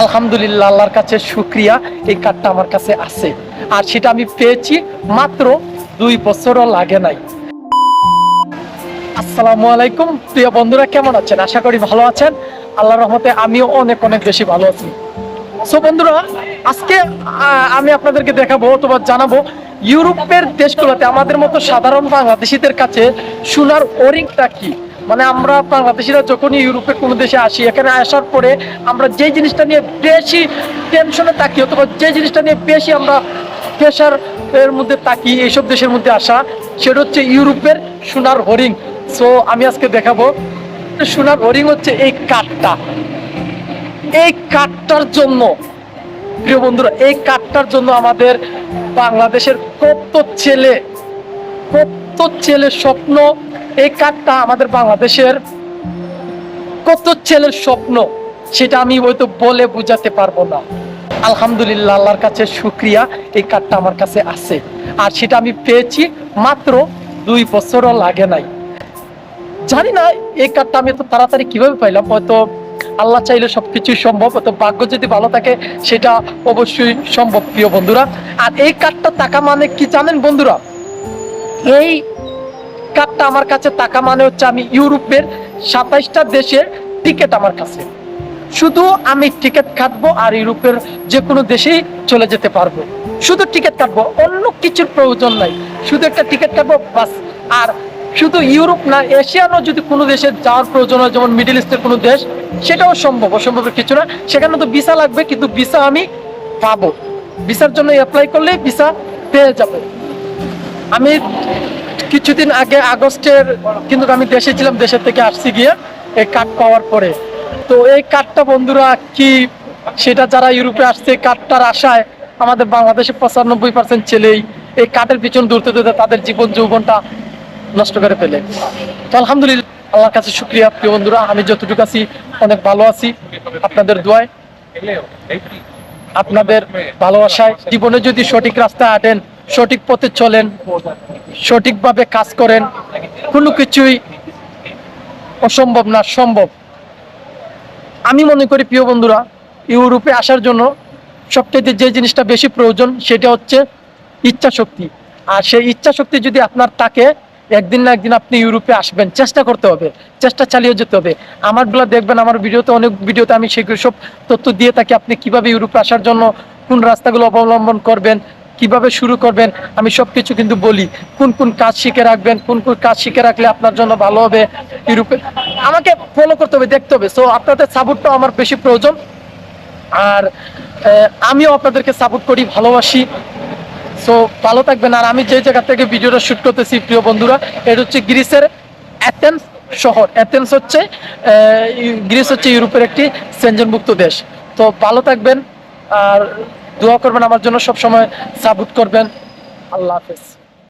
আলহামদুলিল্লাহ, আল্লাহর কাছে শুক্রিয়া, এই কার্ডটা আমার কাছে আছে। আর সেটা আমি পেয়েছি মাত্র দুই বছরও লাগে নাই। আসসালামু আলাইকুম, প্রিয় বন্ধুরা, কেমন আছেন? আশা করি ভালো আছেন। আল্লাহর রহমতে আমিও অনেক অনেক বেশি ভালো আছি। সো বন্ধুরা, আজকে আমি আপনাদেরকে দেখাবো অথবা জানাব ইউরোপের দেশগুলোতে আমাদের মতো সাধারণ বাংলাদেশিদের কাছে সোনার ওরিংটা কি? মানে আমরা বাংলাদেশিরা যখনই ইউরোপের কোনো দেশে আসি, এখানে আসার পরে আমরা যে জিনিসটা নিয়ে বেশি টেনশনে থাকি অথবা যে জিনিসটা নিয়ে বেশি আমরা প্রেশার এর মধ্যে তাকি এইসব দেশের মধ্যে আসা, সেটা হচ্ছে ইউরোপের সোনার হরিং সো আমি আজকে দেখাবো, সোনার হরিং হচ্ছে এই কাঠটা। এই কাঠটার জন্য, প্রিয় বন্ধুরা, এই কাঠটার জন্য আমাদের বাংলাদেশের কত ছেলে, কত ছেলের স্বপ্ন, এই কাঠটা আমাদের বাংলাদেশের কত ছেলের স্বপ্ন, সেটা আমি হয়তো বলে বুঝাতে পারব না। আলহামদুলিল্লাহ, আল্লাহর কাছে শুক্রিয়া, এই কার্ডটা আমার কাছে আছে। আর সেটা আমি পেয়েছি মাত্র দুই বছরও লাগে নাই। জানি না, এই কার্ডটা আমি এত তাড়াতাড়ি কীভাবে পাইলাম, হয়তো আল্লাহ চাইলে সবকিছুই সম্ভব, হয়তো ভাগ্য যদি ভালো থাকে, সেটা অবশ্যই সম্ভব, প্রিয় বন্ধুরা। আর এই কার্ডটা টাকা মানে কি জানেন বন্ধুরা? এই কার্ডটা আমার কাছে টাকা মানে হচ্ছে আমি ইউরোপের সাতাইশটা দেশের টিকিট আমার কাছে। শুধু আমি টিকিট কাটবো আর ইউরোপের যে কোনো দেশেই চলে যেতে পারব। শুধু টিকিট কাটবো, অন্য কিছুর প্রয়োজন নাই। শুধু একটা টিকিট কাটবো, বাস। আর শুধু ইউরোপ না, এশিয়ানও যদি কোনো দেশে যাওয়ার প্রয়োজন হয়, যেমন মিডিল ইস্টের কোনো দেশ, সেটাও সম্ভব অসম্ভবের কিছু না। সেখানে তো ভিসা লাগবে, কিন্তু ভিসা আমি পাবো। ভিসার জন্য অ্যাপ্লাই করলে ভিসা পেয়ে যাব। আমি কিছুদিন আগে আগস্টের, কিন্তু আমি দেশে ছিলাম, দেশের থেকে আসছি গিয়ে এই কার্ড পাওয়ার পরে। তো এই কার্ডটা বন্ধুরা কি, সেটা যারা ইউরোপে আসছে কার্ডটার আশায় আমাদের বাংলাদেশে পঁচানব্বই পার্সেন্ট ছেলেই এই কার্ডের পিছন দৌড়তে দৌড়তে তাদের জীবন, যৌবনটা নষ্ট করে ফেলে। তো আলহামদুলিল্লাহ, আল্লাহর কাছে শুক্রিয়া প্রিয় বন্ধুরা। আমি যতটুকু আছি, অনেক ভালো আছি। আপনাদের দোয়ায়, আপনাদের ভালোবাসায়, জীবনে যদি সঠিক রাস্তায় হাঁটেন সঠিক পথে চলেন, সঠিকভাবে কাজ করেন, কোনো কিছুই অসম্ভব না, সম্ভব। আমি মনে করি, প্রিয় বন্ধুরা, ইউরোপে আসার জন্য সবচেয়ে যে জিনিসটা বেশি প্রয়োজন, সেটা হচ্ছে ইচ্ছা শক্তি আর সেই ইচ্ছা শক্তি যদি আপনার থাকে, একদিন না একদিন আপনি ইউরোপে আসবেন। চেষ্টা করতে হবে, চেষ্টা চালিয়ে যেতে হবে। আমারগুলা দেখবেন, আমার ভিডিওতে অনেক ভিডিওতে আমি সেগুলো সব তথ্য দিয়ে থাকি, আপনি কীভাবে ইউরোপে আসার জন্য কোন রাস্তাগুলো অবলম্বন করবেন কীভাবে শুরু করবেন, আমি সবকিছু কিন্তু বলি। কোন কোন কাজ শিখে রাখবেন, কোন কোন কাজ শিখে রাখলে আপনার জন্য ভালো হবে ইউরোপে আমাকে ফলো করতে হবে, দেখতে হবে। সো আপনাদের সাপোর্টটাও আমার বেশি প্রয়োজন। আর আমিও আপনাদেরকে সাপোর্ট করি, ভালোবাসি। সো ভালো থাকবেন। আর আমি যে জায়গা থেকে ভিডিওটা শ্যুট করতেছি, প্রিয় বন্ধুরা, এটা হচ্ছে গ্রিসের অ্যাথেন্স শহর। অ্যাথেন্স হচ্ছে গ্রিস হচ্ছে ইউরোপের একটি সেঞ্জনমুক্ত দেশ। তো, ভালো থাকবেন। আর দোয়া করবেন আমার জন্য সবসময় সাপোর্ট করবেন। আল্লাহ হাফেজ।